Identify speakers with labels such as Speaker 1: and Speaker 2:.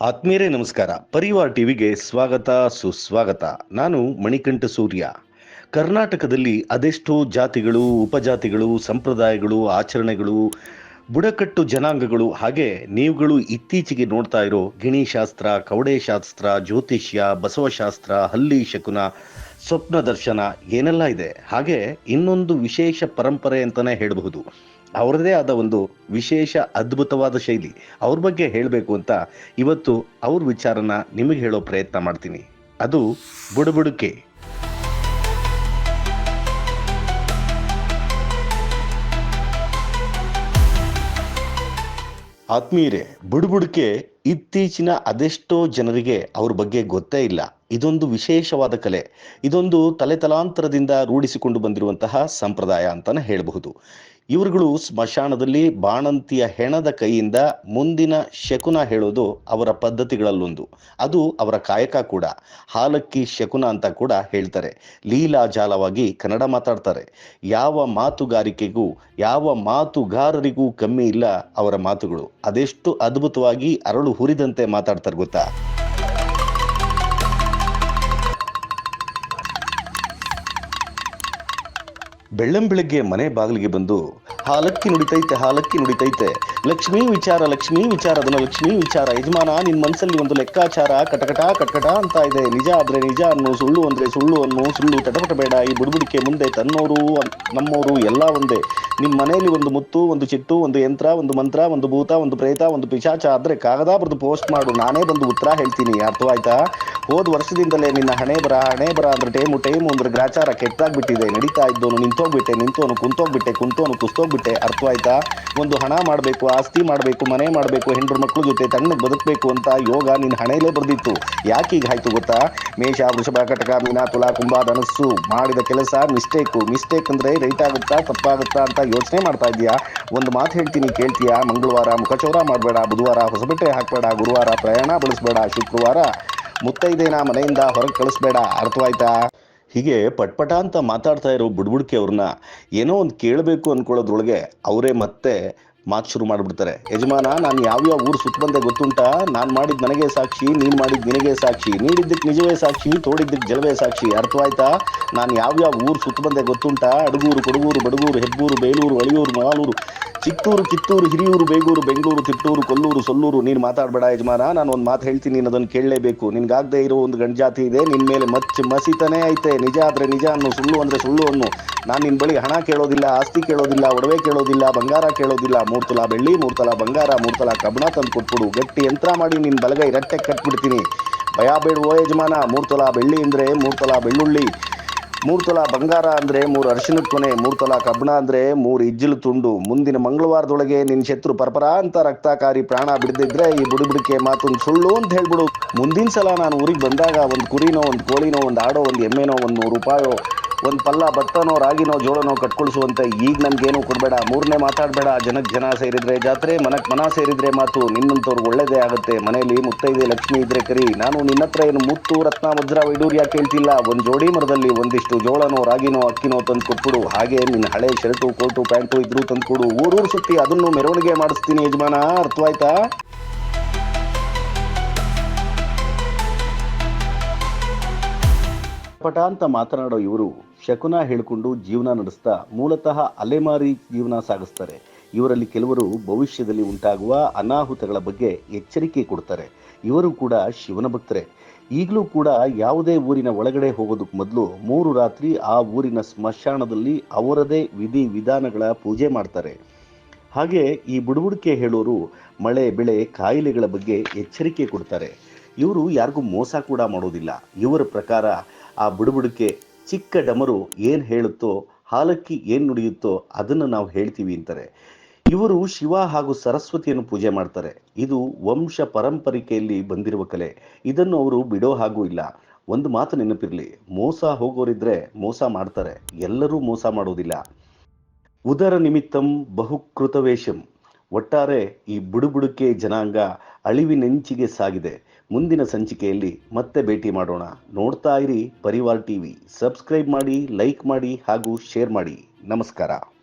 Speaker 1: ಆತ್ಮೀಯರೇ ನಮಸ್ಕಾರ. ಪರಿವಾರ ಟಿವಿಗೆ ಸ್ವಾಗತ, ಸುಸ್ವಾಗತ. ನಾನು ಮಣಿಕಂಠ ಸೂರ್ಯ. ಕರ್ನಾಟಕದಲ್ಲಿ ಅದೆಷ್ಟೋ ಜಾತಿಗಳು, ಉಪಜಾತಿಗಳು, ಸಂಪ್ರದಾಯಗಳು, ಆಚರಣೆಗಳು, ಬುಡಕಟ್ಟು ಜನಾಂಗಗಳು, ಹಾಗೆ ನೀವುಗಳು ಇತ್ತೀಚೆಗೆ ನೋಡ್ತಾ ಇರೋ ಗಿಣಿಶಾಸ್ತ್ರ ಕವಡೆ ಶಾಸ್ತ್ರ ಜ್ಯೋತಿಷ್ಯ, ಬಸವಶಾಸ್ತ್ರ, ಹಲ್ಲಿ, ಶಕುನ ಸ್ವಪ್ನ ದರ್ಶನ ಏನೆಲ್ಲ ಇದೆ? ಹಾಗೆ ಇನ್ನೊಂದು ವಿಶೇಷ ಪರಂಪರೆ ಅಂತಲೇ ಹೇಳಬಹುದು. ಅವರದೇ ಆದ ಒಂದು ವಿಶೇಷ ಅದ್ಭುತವಾದ ಶೈಲಿ ಅವ್ರ ಬಗ್ಗೆ ಹೇಳಬೇಕು ಅಂತ ಇವತ್ತು ಅವ್ರ ವಿಚಾರನ ನಿಮಗೆ ಹೇಳೋ ಪ್ರಯತ್ನ ಮಾಡ್ತೀನಿ. ಅದು ಬುಡಬುಡುಕೆ ಆತ್ಮೀಯರೇ ಬುಡುಬುಡುಕೆ ಇತ್ತೀಚಿನ ಅದೆಷ್ಟೋ ಜನರಿಗೆ ಅವ್ರ ಬಗ್ಗೆ ಗೊತ್ತೇ ಇಲ್ಲ. ಇದೊಂದು ವಿಶೇಷವಾದ ಕಲೆ. ಇದೊಂದು ತಲೆತಲಾಂತರದಿಂದ ರೂಢಿಸಿಕೊಂಡು ಬಂದಿರುವಂತಹ ಸಂಪ್ರದಾಯ ಅಂತಾನೆ ಹೇಳಬಹುದು. ಇವರುಗಳು ಸ್ಮಶಾನದಲ್ಲಿ ಬಾಣಂತಿಯ ಹೆಣದ ಕೈಯಿಂದ ಮುಂದಿನ ಶಕುನ ಹೇಳೋದು ಅವರ ಪದ್ಧತಿಗಳಲ್ಲೊಂದು. ಅದು ಅವರ ಕಾಯಕ ಕೂಡ. ಹಾಲಕ್ಕಿ ಶಕುನ ಅಂತ ಕೂಡ ಹೇಳ್ತಾರೆ. ಲೀಲಾಜಾಲವಾಗಿ ಕನ್ನಡ ಮಾತಾಡ್ತಾರೆ. ಯಾವ ಮಾತುಗಾರಿಕೆಗೂ, ಯಾವ ಮಾತುಗಾರರಿಗೂ ಕಮ್ಮಿ ಇಲ್ಲ ಅವರ ಮಾತುಗಳು. ಅದೆಷ್ಟು ಅದ್ಭುತವಾಗಿ ಅರಳು ಹುರಿದಂತೆ ಮಾತಾಡ್ತಾರೆ ಗೊತ್ತಾ? ಬೆಳ್ಳಂ ಬೆಳಗ್ಗೆ ಮನೆ ಬಾಗಿಲಿಗೆ ಬಂದು, ಹಾಲಕ್ಕಿ ನುಡಿತೈತೆ ಹಾಲಕ್ಕಿ ನುಡಿತೈತೆ. ಲಕ್ಷ್ಮೀ ವಿಚಾರ ಲಕ್ಷ್ಮೀ ವಿಚಾರ ಅದನ್ನ ಲಕ್ಷ್ಮೀ ವಿಚಾರ. ಯಜಮಾನ, ನಿನ್ ಮನಸ್ಸಲ್ಲಿ ಒಂದು ಲೆಕ್ಕಾಚಾರ. ಕಟಕಟ ಕಟಕಟ ಅಂತ ಇದೆ. ನಿಜ ಆದ್ರೆ ನಿಜ ಅನ್ನು ಸುಳ್ಳು ಅಂದ್ರೆ ಸುಳ್ಳು ಅನ್ನು ಸುಳ್ಳು ತಟಪಟ ಬೇಡ ಈ ಬುಡುಬುಡಿಕೆ ಮುಂದೆ ತನ್ನೋರು ನಮ್ಮೋರು ಎಲ್ಲ ಒಂದೇ. ನಿಮ್ ಮನೆಯಲ್ಲಿ ಒಂದು ಮುತ್ತು, ಒಂದು ಚಿಟ್ಟು, ಒಂದು ಯಂತ್ರ, ಒಂದು ಮಂತ್ರ, ಒಂದು ಭೂತ, ಒಂದು ಪ್ರೇತ, ಒಂದು ಪಿಶಾಚ ಆದ್ರೆ ಕಾಗದ ಬರೆದು ಪೋಸ್ಟ್ ಮಾಡು. ನಾನೇ ಬಂದು ಉತ್ತರ ಹೇಳ್ತೀನಿ. ಅರ್ಥವಾಯ್ತಾ? ಹೋದ ವರ್ಷದಿಂದಲೇ ನಿನ್ನ ಹಣೆ ಬರ ಹಣೆ ಬರ ಅಂದ್ರೆ ಟೈಮು ಟೈಮು ಅಂದ್ರೆ ಗ್ರಾಚಾರ ಕೆಟ್ಟಾಗ್ಬಿಟ್ಟಿದೆ, ನಡೀತಾ ಇದ್ದೋನು ನಿಂತೋಗ್ಬಿಟ್ಟೆ, ನಿಂತೋನು ಕುಂತೋಗ್ಬಿಟ್ಟೆ, ಕುಂತೋನು ಕುಸ್ತೋಗ್ಬಿಟ್ಟೆ ಅರ್ಥವಾಯ್ತಾ? ಒಂದು ಹಣ ಮಾಡಬೇಕು, ಆಸ್ತಿ ಮಾಡಬೇಕು, ಮನೆ ಮಾಡಬೇಕು, ಹೆಂಡ್ರ ಮಕ್ಕಳ ಜೊತೆ ತಣ್ಣಗೆ ಬದುಕಬೇಕು ಅಂತ ಯೋಗ ನಿನ್ನ ಹಣೆಯಲ್ಲೇ ಬರ್ದಿತ್ತು. ಈಗ ಆಯ್ತು ಗೊತ್ತಾ? ಮೇಷ, ವೃಷಭ ಕಟಕ ಮೀನ, ತುಲಾ, ಕುಂಭ, ಧನಸ್ಸು ಮಾಡಿದ ಕೆಲಸ ಮಿಸ್ಟೇಕು. ಮಿಸ್ಟೇಕ್ ಅಂದ್ರೆ ರೈಟ್ ಆಗುತ್ತಾ ತಪ್ಪಾಗುತ್ತಾ ಅಂತ ಯೋಚನೆ ಮಾಡ್ತಾ ಇದೀಯಾ ಒಂದು ಮಾತು ಹೇಳ್ತೀನಿ, ಕೇಳ್ತೀಯಾ? ಮಂಗಳವಾರ ಮುಖಚೌರ ಮಾಡಬೇಡ, ಬುಧವಾರ ಹೊಸಬಟ್ಟೆ ಹಾಕಬೇಡ, ಗುರುವಾರ ಪ್ರಯಾಣ ಬಳಸಬೇಡ, ಶುಕ್ರವಾರ ಮುತ್ತೈದೇನ ಮನೆಯಿಂದ ಹೊರಗೆ ಕಳಿಸ್ಬೇಡ. ಅರ್ಥವಾಯ್ತಾ? ಹೀಗೆ ಪಟ್ಪಟ ಅಂತ ಮಾತಾಡ್ತಾ ಇರೋ ಬುಡ್ಬುಡ್ಕೆ ಅವ್ರನ್ನ ಏನೋ ಒಂದು ಕೇಳಬೇಕು ಅಂದ್ಕೊಳ್ಳೋದ್ರೊಳಗೆ ಅವರೇ ಮತ್ತೆ ಮಾತು ಶುರು ಮಾಡಿಬಿಡ್ತಾರೆ. ಯಜಮಾನ, ನಾನು ಯಾವ್ಯಾವ ಊರು ಸುತ್ತ ಬಂದೆ ಗೊತ್ತುಂಟಾ? ನಾನು ಮಾಡಿದ ನನಗೆ ಸಾಕ್ಷಿ, ನೀನು ಮಾಡಿದ್ದು ನಿನಗೆ ಸಾಕ್ಷಿ ನೀಡಿದ್ದಕ್ಕೆ ನಿಜವೇ ಸಾಕ್ಷಿ ತೋಡಿದ್ದಕ್ಕೆ ಜಲವೇ ಸಾಕ್ಷಿ, ಅರ್ಥವಾಯ್ತಾ? ನಾನು ಯಾವ್ಯಾವ ಊರು ಸುತ್ತ ಬಂದೆ ಗೊತ್ತುಂಟಾ? ಅಡಗೂರು, ಕೊಡಗೂರು, ಬಡಗೂರು ಹೆಬ್ಬೂರು ಬೇಲೂರು, ಅಳಿಯೂರು, ಮಾಲೂರು, ಚಿತ್ತೂರು, ಕಿತ್ತೂರು, ಹಿರಿಯೂರು, ಬೇಗೂರು, ಬೆಂಗಳೂರು ತಿಟ್ಟೂರು ಕೊಲ್ಲೂರು, ಸೊಲ್ಲೂರು, ನೀನು ಮಾತಾಡಬೇಡ ಯಜಮಾನ, ನಾನು ಒಂದು ಮಾತು ಹೇಳ್ತೀನಿ, ನೀನು ಅದನ್ನು ಕೇಳಲೇಬೇಕು. ನಿನ್ಗಾಗದೆ ಇರೋ ಒಂದು ಗಂಡು ಜಾತಿ ಇದೆ ನಿನ್ನ ಮೇಲೆ ಮಚ್ಚ ಮಸಿತನೇ ಐತೆ. ನಿಜ ಆದರೆ ನಿಜ ಅನ್ನು ಸುಳ್ಳು ಅಂದರೆ ಸುಳ್ಳು ಅನ್ನು ನಾನು ನಿನ್ನ ಬಳಿ ಹಣ ಕೇಳೋದಿಲ್ಲ, ಆಸ್ತಿ ಕೇಳೋದಿಲ್ಲ, ಒಡವೆ ಕೇಳೋದಿಲ್ಲ, ಬಂಗಾರ ಕೇಳೋದಿಲ್ಲ. ಮೂರು ತುಲ ಬೆಳ್ಳಿ ಮೂರು ತಲ ಬಂಗಾರ ಮೂರು ತಲ ಕಬ್ಬಣ ತಂದು ಕೊಟ್ಬಿಡು. ಗಟ್ಟಿ ಯಂತ್ರ ಮಾಡಿ ನಿನ್ನ ಬಲಗೈ ರಟ್ಟೆ ಕಟ್ಬಿಡ್ತೀನಿ. ಭಯ ಓ ಯಜಮಾನ ಮೂರು ತೊಲ ಬೆಳ್ಳಿ ಅಂದರೆ ಮೂರು ತೊಲ ಬೆಳ್ಳುಳ್ಳಿ. ಮೂರು ತೊಲ ಬಂಗಾರ ಅಂದರೆ ಮೂರು ಅರಿಶಿನದ ಕೊನೆ ಮೂರು ತೊಲ ಕಬ್ಬಣ ಅಂದರೆ ಮೂರು ಇಜ್ಜಲು ತುಂಡು. ಮುಂದಿನ ಮಂಗಳವಾರದೊಳಗೆ ನಿನ್ನ ಶತ್ರು ಪರಪರ ಅಂತ ರಕ್ತಕಾರಿ ಪ್ರಾಣ ಬಿಡದಿದ್ರೆ ಈ ಬುಡುಬಿಡಿಕೆ ಮಾತೊಂದು ಸುಳ್ಳು ಅಂತ ಹೇಳ್ಬಿಡು. ಮುಂದಿನ ಸಲ ನಾನು ಊರಿಗೆ ಬಂದಾಗ ಒಂದು ಕುರಿನೋ, ಒಂದು ಕೋಳಿನೋ, ಒಂದು ಆಡೋ, ಒಂದು ಎಮ್ಮೆನೋ, ಒಂದು ನೂರು ರೂಪಾಯೋ ಒಂದು ಪಲ್ಲ ಭತ್ತನೋ, ರಾಗಿನೋ, ಜೋಳನೋ ಕಟ್ಕೊಳಿಸುವಂತೆ ಈಗ ನಮ್ಗೇನು ಕೊಡಬೇಡ. ಮೂರನೇ ಮಾತಾಡಬೇಡ. ಜನಕ್ಕೆ ಜನ ಸೇರಿದ್ರೆ ಜಾತ್ರೆ ಮನಕ್ಕೆ ಮನ ಸೇರಿದ್ರೆ ಮಾತು. ನಿನ್ನಂಥವ್ರಿಗೆ ಒಳ್ಳೇದೇ ಆಗುತ್ತೆ. ಮನೆಯಲ್ಲಿ ಮುತ್ತೈದೆ ಲಕ್ಷ್ಮಿ ಇದ್ರೆ ಕರಿ. ನಾನು ನಿನ್ನ ಹತ್ರ ಏನು ಮುತ್ತು, ರತ್ನ, ವಜ್ರ, ವೈಡೂರ್ಯ ಕೇಳ್ತಿಲ್ಲ. ಒಂದು ಜೋಡಿ ಮರದಲ್ಲಿ ಒಂದಿಷ್ಟು ಜೋಳನೋ, ರಾಗಿನೋ, ಅಕ್ಕಿನೋ ತಂದು ಕೊಟ್ಬಿಡು ಹಾಗೆ ನಿನ್ನ ಹಳೆ ಶರ್ಟು, ಕೋಟು, ಪ್ಯಾಂಟು ಇದ್ರೂ ತಂದ್ಕೊಡು. ಊರೂರು ಸುತ್ತಿ ಅದನ್ನು ಮೆರವಣಿಗೆ ಮಾಡಿಸ್ತೀನಿ ಯಜಮಾನ. ಅರ್ಥವಾಯ್ತಾ? ಪಟ ಅಂತ ಮಾತನಾಡೋ ಇವರು ಶಕುನ ಹೇಳಿಕೊಂಡು ಜೀವನ ನಡೆಸ್ತಾ ಮೂಲತಃ ಅಲೆಮಾರಿ ಜೀವನ ಸಾಗಿಸ್ತಾರೆ. ಇವರಲ್ಲಿ ಕೆಲವರು ಭವಿಷ್ಯದಲ್ಲಿ ಉಂಟಾಗುವ ಅನಾಹುತಗಳ ಬಗ್ಗೆ ಎಚ್ಚರಿಕೆ ಕೊಡ್ತಾರೆ. ಇವರು ಕೂಡ ಶಿವನ ಭಕ್ತರೆ. ಈಗಲೂ ಕೂಡ ಯಾವುದೇ ಊರಿನ ಒಳಗಡೆ ಹೋಗೋದಕ್ಕೆ ಮೊದಲು ಮೂರು ರಾತ್ರಿ ಆ ಊರಿನ ಸ್ಮಶಾನದಲ್ಲಿ ಅವರದೇ ವಿಧಿ ವಿಧಾನಗಳ ಪೂಜೆ ಮಾಡ್ತಾರೆ. ಹಾಗೆ ಈ ಬುಡಬುಡಿಕೆ ಹೇಳೋರು ಮಳೆ, ಬೆಳೆ, ಕಾಯಿಲೆಗಳ ಬಗ್ಗೆ ಎಚ್ಚರಿಕೆ ಕೊಡ್ತಾರೆ. ಇವರು ಯಾರಿಗೂ ಮೋಸ ಕೂಡ ಮಾಡೋದಿಲ್ಲ. ಇವರ ಪ್ರಕಾರ ಆ ಬುಡುಬುಡಿಕೆ ಚಿಕ್ಕ ಡಮರು ಏನು ಹೇಳುತ್ತೋ, ಹಾಲಕ್ಕಿ ಏನು ನುಡಿಯುತ್ತೋ ಅದನ್ನು ನಾವು ಹೇಳ್ತೀವಿ ಅಂತಾರೆ. ಇವರು ಶಿವ ಹಾಗೂ ಸರಸ್ವತಿಯನ್ನು ಪೂಜೆ ಮಾಡ್ತಾರೆ. ಇದು ವಂಶ ಪರಂಪರಿಕೆಯಲ್ಲಿ ಬಂದಿರುವ ಕಲೆ. ಇದನ್ನು ಅವರು ಬಿಡೋ ಹಾಗೂ ಇಲ್ಲ. ಒಂದು ಮಾತು ನೆನಪಿರಲಿ. ಮೋಸ ಹೋಗೋರಿದ್ರೆ ಮೋಸ ಮಾಡ್ತಾರೆ. ಎಲ್ಲರೂ ಮೋಸ ಮಾಡೋದಿಲ್ಲ. ಉದರ ನಿಮಿತ್ತಂ ಬಹುಕೃತವೇಶಂ ಒಟ್ಟಾರೆ ಈ ಬುಡುಬುಡುಕೆ ಜನಾಂಗ ಅಳಿವಿನೆಂಚಿಗೆ ಸಾಗಿದೆ. ಮುಂದಿನ ಸಂಚಿಕೆಯಲ್ಲಿ ಮತ್ತೆ ಭೇಟಿ ಮಾಡೋಣ. ನೋಡ್ತಾ ಇರಿ ಪರಿವಾರ್ ಟಿವಿ. ಸಬ್ಸ್ಕ್ರೈಬ್ ಮಾಡಿ, ಲೈಕ್ ಮಾಡಿ ಹಾಗೂ ಶೇರ್ ಮಾಡಿ. ನಮಸ್ಕಾರ.